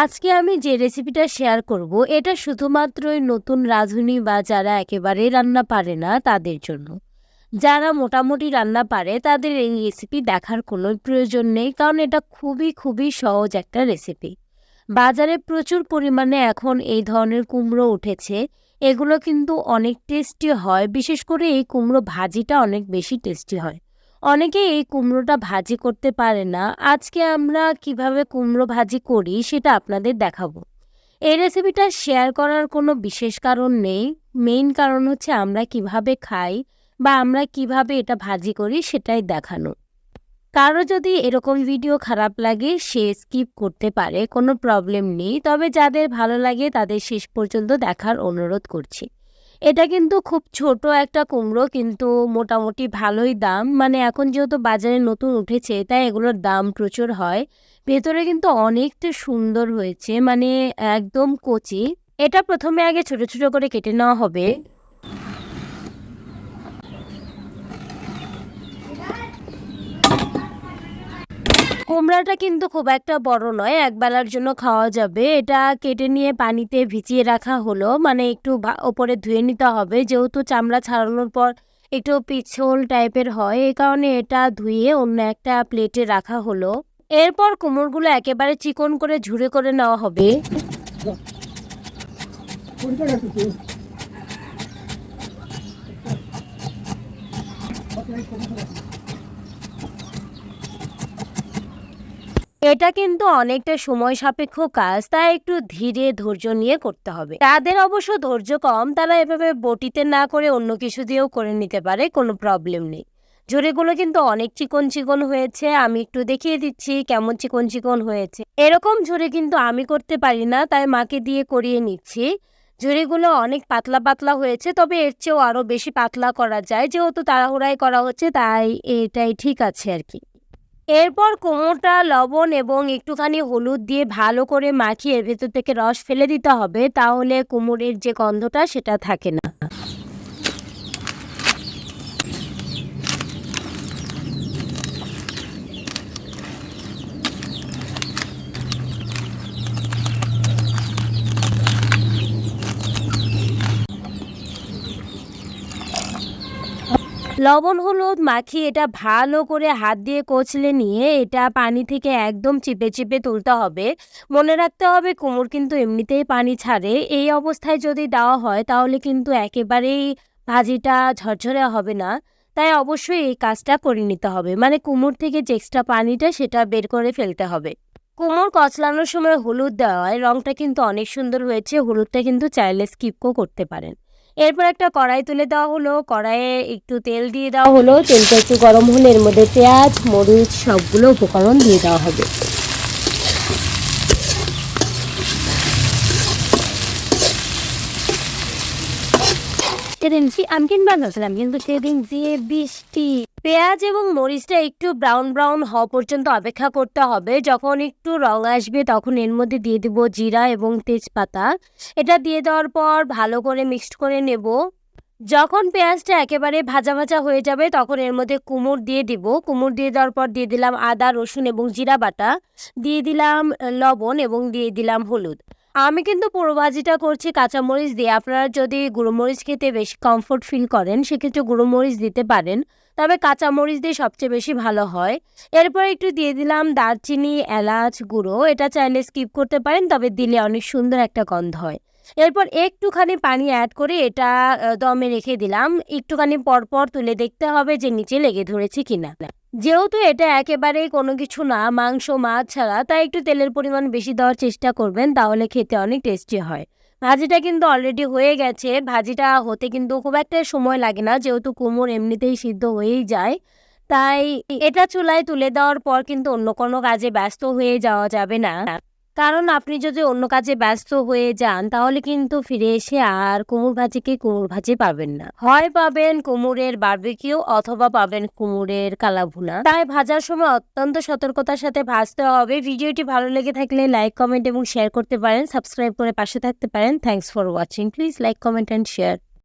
আজকে আমি যে রেসিপিটা শেয়ার করব, এটা শুধুমাত্রই নতুন রাঁধুনি বা যারা একেবারেই রান্না পারে না তাদের জন্য। যারা মোটামুটি রান্না পারে, তাদের এই রেসিপি দেখার কোনো প্রয়োজন নেই, কারণ এটা খুবই খুবই সহজ একটা রেসিপি বাজারে প্রচুর পরিমাণে এখন এই ধরনের কুমড়ো উঠেছে, এগুলো কিন্তু অনেক টেস্টি হয়, বিশেষ করে এই কুমড়ো ভাজিটা অনেক বেশি টেস্টি হয়। অনেকে এই কুমড়োটা ভাজি করতে পারে না। আজকে আমরা কীভাবে কুমড়ো ভাজি করি সেটা আপনাদের দেখাবো। এই রেসিপিটা শেয়ার করার কোনো বিশেষ কারণ নেই। মেইন কারণ হচ্ছে আমরা কীভাবে খাই বা আমরা কীভাবে এটা ভাজি করি সেটাই দেখানো। কারও যদি এরকম ভিডিও খারাপ লাগে সে স্কিপ করতে পারে, কোনো প্রবলেম নেই। তবে যাদের ভালো লাগে তাদের শেষ পর্যন্ত দেখার অনুরোধ করছি। এটা কিন্তু খুব ছোট একটা কুমড়ো, কিন্তু মোটামুটি ভালোই দাম। মানে এখন যেহেতু বাজারে নতুন উঠেছে, তাই এগুলোর দাম প্রচুর হয়। ভেতরে কিন্তু অনেকটা সুন্দর হয়েছে মানে একদম কচি। এটা প্রথমে আগে ছোট ছোট করে কেটে নেওয়া হবে। কুমড়াটা কিন্তু খুব একটা বড় নয়, একবেলার জন্য খাওয়া যাবে। এটা কেটে নিয়ে পানিতে ভিজিয়ে রাখা হলো। মানে একটু ওপরে ধুয়ে নিতে হবে। যেহেতু চামড়া ছাড়ানোর পর একটু পিছল টাইপের হয় এই কারণে এটা ধুয়ে অন্য একটা প্লেটে রাখা হলো। এরপর কুমড়গুলো একেবারে চিকন করে ঝুড়ে করে নেওয়া হবে। এটা কিন্তু অনেকটা সময় সাপেক্ষ কাজ, তাই একটু ধীরে ধৈর্য নিয়ে করতে হবে। তাদের অবশ্য ধৈর্য কম, তারা এভাবে বটিতে না করে অন্য কিছু দিয়েও করে নিতে পারে, কোনো প্রবলেম নেই। ঝুড়িগুলো কিন্তু অনেক চিকন চিকন হয়েছে, আমি একটু দেখিয়ে দিচ্ছি কেমন চিকন চিকন হয়েছে। এরকম ঝুড়ি কিন্তু আমি করতে পারি না, তাই মাকে দিয়ে করিয়ে নিচ্ছি। ঝুড়িগুলো অনেক পাতলা পাতলা হয়েছে, তবে এর চেয়েও আরও বেশি পাতলা করা যায়, যেহেতু তাড়াহুড়াই করা হচ্ছে, তাই এটাই ঠিক আছে আর কি। এরপর কোমরটা লবণ এবং একটুখানি হলুদ দিয়ে ভালো করে মাখিয়ে ভেতর থেকে রস ফেলে দিতে হবে, তাহলে কোমরের যে গন্ধটা সেটা থাকে না। লবণ, হলুদ মাখিয়ে এটা ভালো করে হাত দিয়ে কচলে নিয়ে এটা পানি থেকে একদম চিপে চিপে তুলতে হবে। মনে রাখতে হবে কুমড় কিন্তু এমনিতেই পানি ছাড়ে। এই অবস্থায় যদি দেওয়া হয় তাহলে কিন্তু একেবারেই ভাজিটা ঝরঝরে হবে না। তাই অবশ্যই এই কাজটা করে নিতে হবে। মানে কুমড় থেকে যে এক্সট্রা পানিটা সেটা বের করে ফেলতে হবে। কুমড় কচলানোর সময় হলুদ দেওয়ায় রংটা কিন্তু অনেক সুন্দর হয়েছে। হলুদটা কিন্তু চাইলে স্কিপও করতে পারেন। এরপর একটা কড়াই তুলে দেওয়া হলো। কড়াইয়ে একটু তেল দিয়ে দেওয়া হলো। তেলটা একটু গরম হলে এর মধ্যে পেঁয়াজ, মরিচ সবগুলো উপকরণ দিয়ে দেওয়া হবে। সেদিন কি আমি কিনবা ভাবছিলাম কিন্তু সেদিন যে বৃষ্টি, পেঁয়াজ এবং মরিচটা একটু ব্রাউন ব্রাউন হওয়া পর্যন্ত অপেক্ষা করতে হবে। যখন একটু রং আসবে, তখন এর মধ্যে দিয়ে দেবো জিরা এবং তেজপাতা। এটা দিয়ে দেওয়ার পর ভালো করে মিক্সড করে নেব। যখন পেঁয়াজটা একেবারে ভাজা ভাজা হয়ে যাবে, তখন এর মধ্যে কুমড় দিয়ে দিব। কুমড় দিয়ে দেওয়ার পর দিয়ে দিলাম আদা, রসুন এবং জিরা বাটা। দিয়ে দিলাম, লবণ এবং দিয়ে দিলাম হলুদ। আমি কিন্তু পুরো ভাজিটা করছি কাঁচামরিচ দিয়ে। আপনারা যদি গুঁড়োমরিচ খেতে বেশি কমফোর্ট ফিল করেন, সেক্ষেত্রে গুঁড়োমরিচ দিতে পারেন। তবে কাঁচামরিচ দিয়ে সবচেয়ে বেশি ভালো হয়। এরপর একটু দিয়ে দিলাম দারচিনি, এলাচ গুঁড়ো। এটা চাইলে স্কিপ করতে পারেন, তবে দিলে অনেক সুন্দর একটা গন্ধ হয়। এরপর একটুখানি পানি অ্যাড করে এটা দমে রেখে দিলাম। একটুখানি পরপর তুলে দেখতে হবে যে নিচে লেগে ধরেছে কিনা। যেহেতু এটা একেবারেই কোনো কিছু না, মাংস, মাছ ছাড়া, তাই একটু তেলের পরিমাণ বেশি দেওয়ার চেষ্টা করবেন, তাহলে খেতে অনেক টেস্টি হয়। ভাজিটা কিন্তু অলরেডি হয়ে গেছে, ভাজিটা হতে কিন্তু খুব একটা সময় লাগে না, যেহেতু কুমড় এমনিতেই সিদ্ধ হয়েই যায়। তাই এটা চুলায় তুলে দেওয়ার পর কিন্তু অন্য কোনো কাজে ব্যস্ত হয়ে যাওয়া যাবে না। কারণ আপনি যদি অন্য কাজে ব্যস্ত হয়ে যান, তাহলে কিন্তু ফিরে এসে আর কুমড় ভাজিকে কুমড় ভাজি পাবেন না। হয় পাবেন কুমড়ের বারবিকিউ অথবা পাবেন কুমড়ের কালাভুনা। তাই ভাজার সময় অত্যন্ত সতর্কতার সাথে ভাজতে হবে। ভিডিওটি ভালো লেগে থাকলে লাইক কমেন্ট এবং শেয়ার করতে পারেন। সাবস্ক্রাইব করে পাশে থাকতে পারেন। Thanks for watching please like comment and share